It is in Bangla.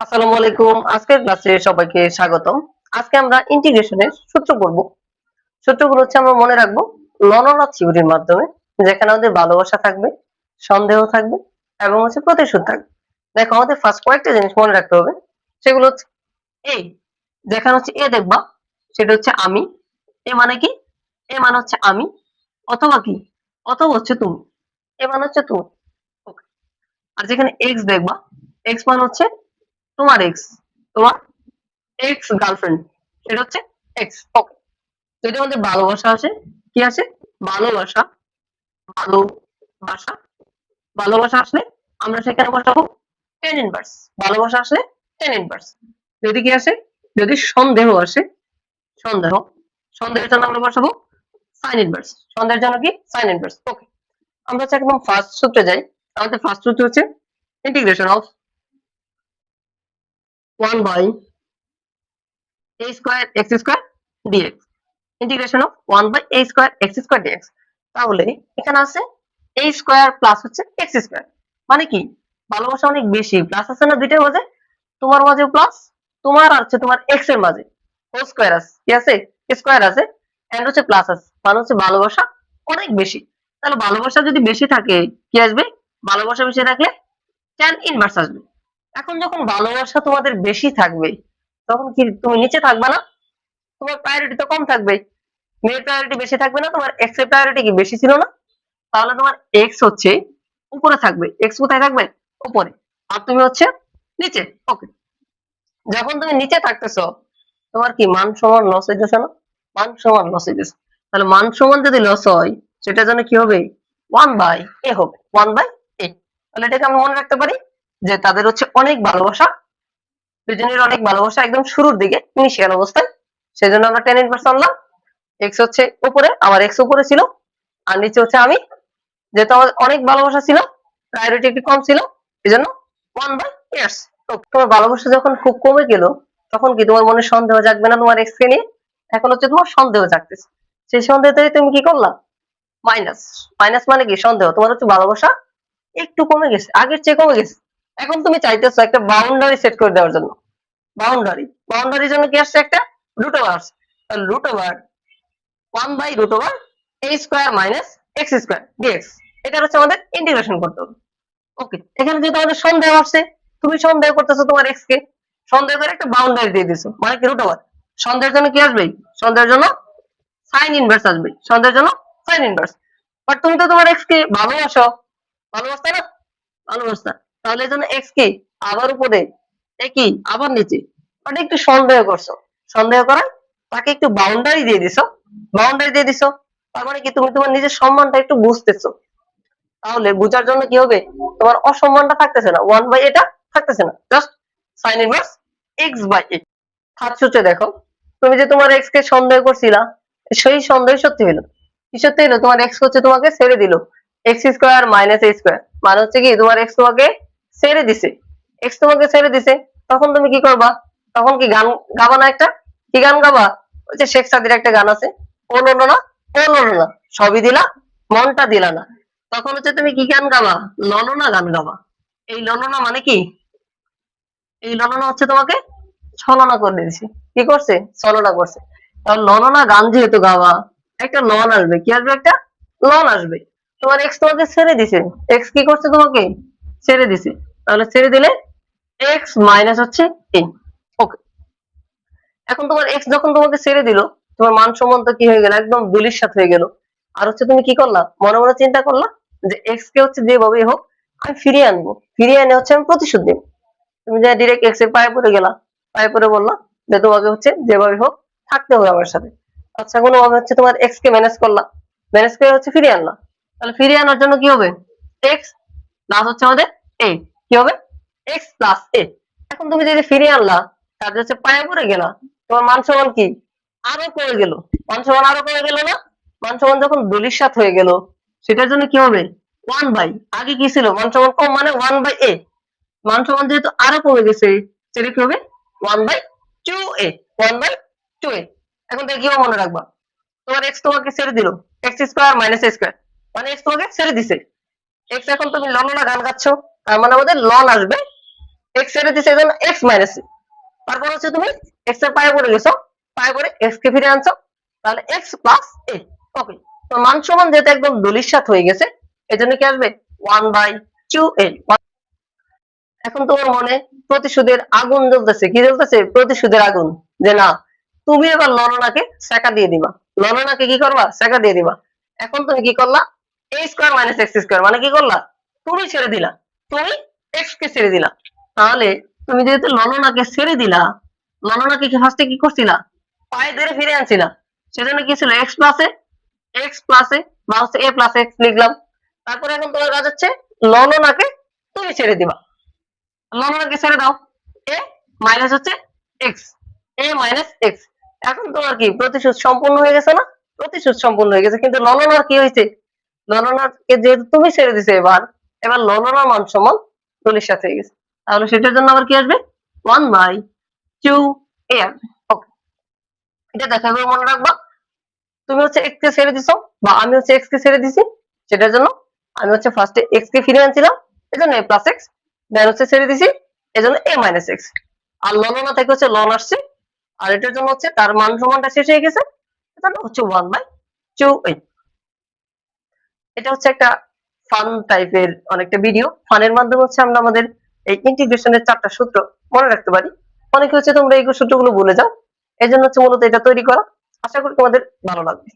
আসসালামু আলাইকুম। আজকের ক্লাসে সবাইকে স্বাগতম। আজকে আমরা ইন্টিগ্রেশনের সূত্র করব। সূত্রগুলো হচ্ছে আমরা মনে রাখব লননা থিওরির মাধ্যমে, যেখানে আমাদের ভালোবাসা থাকবে, সন্দেহ থাকবে এবং হচ্ছে প্রতিশোধ থাকবে। দেখো, আমাদের ফার্স্ট কয়েকটা জিনিস মনে রাখতে হবে। সেগুলো হচ্ছে এ যেখানে হচ্ছে এ দেখবা, সেটা হচ্ছে আমি। এ মানে কি? এ মানে হচ্ছে আমি। অথবা কি? অথবা হচ্ছে তুমি। এ মানে হচ্ছে তুমি। আর যেখানে এক্স দেখবা এক্স মানে হচ্ছে তোমার এক্স তোমার এক্স গার্লফ্রেন্ড সেটা হচ্ছে এক্স ওকে যদি আমাদের ভালোবাসা আসে, কি আসে? ভালোবাসা ভালোবাসা ভালোবাসা আসলে আমরা সেখানে বসাবো টেন ইনভার্স ভালোবাসা আসলে টেন ইনভার্স যদি কি আসে? যদি সন্দেহ আসে, সন্দেহ, সন্দেহের জন্য আমরা বসাবো সাইন ইনভার্স সন্দেহের জন্য কি? সাইন ইনভার্স ওকে আমরা হচ্ছে একদম ফার্স্ট সূত্রে যাই, আমাদের ফার্স্ট সূত্র হচ্ছে integration of 1 by a square x square dx. Integration of 1 by a square x square dx. তাহলে এখানে আছে a square প্লাস হচ্ছে x square মানে কি? ভালোবাসা অনেক বেশি। প্লাস আছে না দুইটার মাঝে? তোমার মাঝে প্লাস তোমার আর হচ্ছে তোমার x এর মাঝে। হোল স্কয়ার আছে। কি আছে? স্কয়ার আছে। এন্ড হচ্ছে প্লাস আছে। মানে হচ্ছে ভালোবাসা অনেক বেশি। তাহলে ভালোবাসা যদি বেশি থাকে, কি আসবে? ভালোবাসা বেশি থাকলে tan ইনভার্স আসবে। এখন যখন ভালোবাসা তোমাদের বেশি থাকবে, তখন কি তুমি নিচে থাকবে না? তোমার প্রায়োরিটি তো কম থাকবে। মেয়ের প্রায়োরিটি বেশি থাকবে না, তোমার এক্সের প্রায়োরিটি কি বেশি ছিল না? তাহলে তোমার এক্স হচ্ছে উপরে থাকবে। এক্স কোথায় থাকবে? উপরে। আর তুমি হচ্ছে নিচে। ওকে যখন তুমি নিচে থাকতেছো, তোমার কি মান সমান লস হইতেছে না? মান সমান লস হইতেছে তাহলে মান সমান যদি লস হয়, সেটার জন্য কি হবে? ওয়ান বাই এ হবে। ওয়ান বাই এ তাহলে এটাকে আমরা মনে রাখতে পারি যে তাদের হচ্ছে অনেক ভালোবাসা, দুজনের অনেক ভালোবাসা একদম শুরুর দিকে ইনিশিয়াল অবস্থায়। সেজন্য আমরা টেন ইনভার্স আনলাম। এক্স হচ্ছে উপরে, আমার এক্স উপরে ছিল, আর নিচে হচ্ছে আমি। যেহেতু আমার অনেক ভালোবাসা ছিল প্রায়োরিটি একটু কম ছিল এই জন্য ওয়ান বাই ইয়ার্স তো তোমার ভালোবাসা যখন খুব কমে গেল, তখন কি তোমার মনে সন্দেহ জাগবে না তোমার এক্স কে নিয়ে? এখন হচ্ছে তোমার সন্দেহ জাগতেছে। সেই সন্দেহতে তুমি কি করলা? মাইনাস মাইনাস মানে কি? সন্দেহ। তোমার হচ্ছে ভালোবাসা একটু কমে গেছে, আগের চেয়ে কমে গেছে। এখন তুমি চাইতেছো একটা বাউন্ডারি সেট করে দেওয়ার জন্য। বাউন্ডারি বাউন্ডারির জন্য কি আসছে একটা? Root over root over one by root over A square minus X square D X এটা হচ্ছে আমাদের ইন্টিগ্রেশন করতে হবে। ওকে এখানে যেহেতু আমাদের সন্দেহ আসছে, তুমি সন্দেহ করতেছো তোমার এক্স কে। সন্দেহ করে একটা বাউন্ডারি দিয়ে দিছো মানে কি রুট ওভার সন্দেহের জন্য কি আসবে সন্দেহের জন্য সাইন ইনভার্স আসবে সন্দেহের জন্য সাইন ইনভার্স বাট তুমি তো তোমার এক্স কে ভালোবাসো। ভালোবাসতে না? ভালোবাসতা। তাহলে জন্য এক্স কি আবার উপরে কি? আবার নিচে। মানে একটু সন্দেহ করছ। সন্দেহ করায় তাকে একটু বাউন্ডারি দিয়ে দিছো। বাউন্ডারি দিয়ে দিছো। তার মানে কি? তুমি তোমার নিজের সম্মানটা একটু বুঝতেছো। তাহলে বুঝার জন্য কি হবে? তোমার অসম্মানটা থাকতেছে না। ওয়ান বাই এটা থাকতেছে না। Just sine inverse X by A হাত সূত্রে দেখো। তুমি যে তোমার এক্স কে সন্দেহ করছিলা, সেই সন্দেহ সত্যি হলো কি সত্যি হলো তোমার এক্স হচ্ছে তোমাকে ছেড়ে দিল। X square minus A square মানে হচ্ছে কি? তোমার এক্স তোমাকে ছেড়ে দিছে। এক্স তোমাকে ছেড়ে দিছে, তখন তুমি কি করবা? তখন কি গান গাবা না একটা? কি গান গাবা? ওই যে শেখ সাদির একটা গান আছে, ও লোলো না ও লোলো না সবই দিলা, মনটা দিলা না। তখন হচ্ছে তুমি কি গান গাবা? ললনা গান গাবা। এই ললনা মানে কি? এই ললনা হচ্ছে তোমাকে ছলনা করে দিয়েছে কি করছে? ছলনা করছে। তাহলে ললনা গান যেহেতু গাবা, একটা লন আসবে। কি আসবে একটা? লন আসবে। তোমার এক্স তোমাকে ছেড়ে দিছে। এক্স কি করছে তোমাকে? ছেড়ে দিছে। তাহলে ছেড়ে দিলে এক্স মাইনাস হচ্ছে এ ওকে এখন তোমার এক্স যখন তোমাকে ছেড়ে দিল, তোমার মান সম্মান তো কি হয়ে গেল? একদম দুলির সাথে হয়ে গেল। আর হচ্ছে তুমি কি করলা? মনে মনে চিন্তা করলা যে এক্স কে হচ্ছে যেভাবেই হোক, আমি ফিরিয়ে আনব। ফিরিয়ে এনে হচ্ছে আমি প্রতিশোধ দেবো। তুমি যে ডিরেক্ট এক্সের পায়ে পড়ে গেলা, পায়ে পড়ে বললা যে তোমাকে হচ্ছে যেভাবে হোক থাকতে হবে আমার সাথে। আচ্ছা কোনোভাবে হচ্ছে তোমার এক্স কে ম্যানেজ করলা। ম্যানেজ করে হচ্ছে ফিরিয়ে আনলা। তাহলে ফিরিয়ে আনার জন্য কি হবে? এক্স প্লাস হচ্ছে আমাদের এ কি হবে? এক্স প্লাস এ এখন তুমি যদি ফিরিয়ে আনলা হচ্ছে পায়ে পড়ে গেলা। তোমার মান সমান কি? আরও কমে গেল। মান সমান আরও কমে গেল না? মান সমান যখন হয়ে গেল, সেটার জন্য কি হবে? ওয়ান বাই আগে কি ছিল? মান সমান কম মানে ওয়ান বাই এ মান সমান যেহেতু আরও কমে গেছে, সেটা কি হবে? One by two A one by two A এখন থেকে কীভাবে মনে রাখবা? তোমার এক্স তোমাকে ছেড়ে দিল। এক্স স্কোয়ার মাইনাস স্কোয়ার মানে এক্স তোমাকে ছেড়ে দিছে। এক্স এখন তুমি না, গান গাচ্ছ? তার মানে আমাদের লন আসবে এক্স ছেড়ে দিছে এই জন্য এক্স মাইনাস তারপর হচ্ছে তুমি এক্সের পায়ে পড়ে গেছো, পায়ে পড়ে এক্স কে ফিরে আনছো, তাহলে এক্স প্লাস এ ওকে তো মান সমান যেহেতু একদম দলিশাত হয়ে গেছে এই জন্য কি আসবে? ওয়ান বাই টু এ এখন তোমার মনে প্রতিশোধের আগুন জ্বলতেছে, কি জ্বলতেছে? প্রতিশোধের আগুন, যে না, তুমি এবার ললনাকে সেকা দিয়ে দিবা। ললনাকে কি করবা? সেকা দিয়ে দিবা। এখন তুমি কি করলা? A square minus X square মানে কি করলা? তুমি ছেড়ে দিলা। এক্স কে ছেড়ে তাহলে তুমি যেহেতু ছেড়ে দিলা কি ফার্স্টে কি করছিলা? পায়ে ধরে ফিরে আনছিলা। সেজন্য কি ছিল? এক্স প্লাসে এক্স প্লাসে বা হচ্ছে এ প্লাস এক্স লিখলাম। তারপরে এখন তোমার কাজ হচ্ছে তুমি ছেড়ে দিবা। ছেড়ে দাও। এ মাইনাস হচ্ছে এক্স এ মাইনাস এক্স এখন তোমার কি প্রতিশোধ সম্পূর্ণ হয়ে গেছে না? প্রতিশোধ সম্পূর্ণ হয়ে গেছে। কিন্তু ললনার কি হয়েছে? ললনাকে যেহেতু তুমি ছেড়ে দিছে এবার এবার ললনার মান সমান তুলির সাথে গেছে। তাহলে সেটার জন্য আবার কি আসবে? ওয়ান বাই টু এ আসবে ওকে এটা দেখা করে মনে রাখবা, তুমি হচ্ছে এক্স কে ছেড়ে দিছো বা আমি হচ্ছে এক্স কে ছেড়ে দিছি, সেটার জন্য আমি হচ্ছে ফার্স্টে এক্স কে ফিরে আনছিলাম, এজন্য এ প্লাস এক্স দেন হচ্ছে ছেড়ে দিছি, এজন্য এ মাইনাস এক্স আর ললনা থেকে হচ্ছে লন আসছে, আর এটার জন্য হচ্ছে তার মান সমানটা শেষ হয়ে গেছে, এজন্য হচ্ছে ওয়ান বাই টু এইট এটা হচ্ছে একটা ফান টাইপের অনেকটা ভিডিও ফানের মাধ্যমে হচ্ছে আমরা আমাদের এই ইন্টিগ্রেশনের চারটা সূত্র মনে রাখতে পারি। অনেকে হচ্ছে তোমরা এই সূত্রগুলো ভুলে যাও। এই জন্য হচ্ছে মূলত এটা তৈরি করা। আশা করি তোমাদের ভালো লাগবে।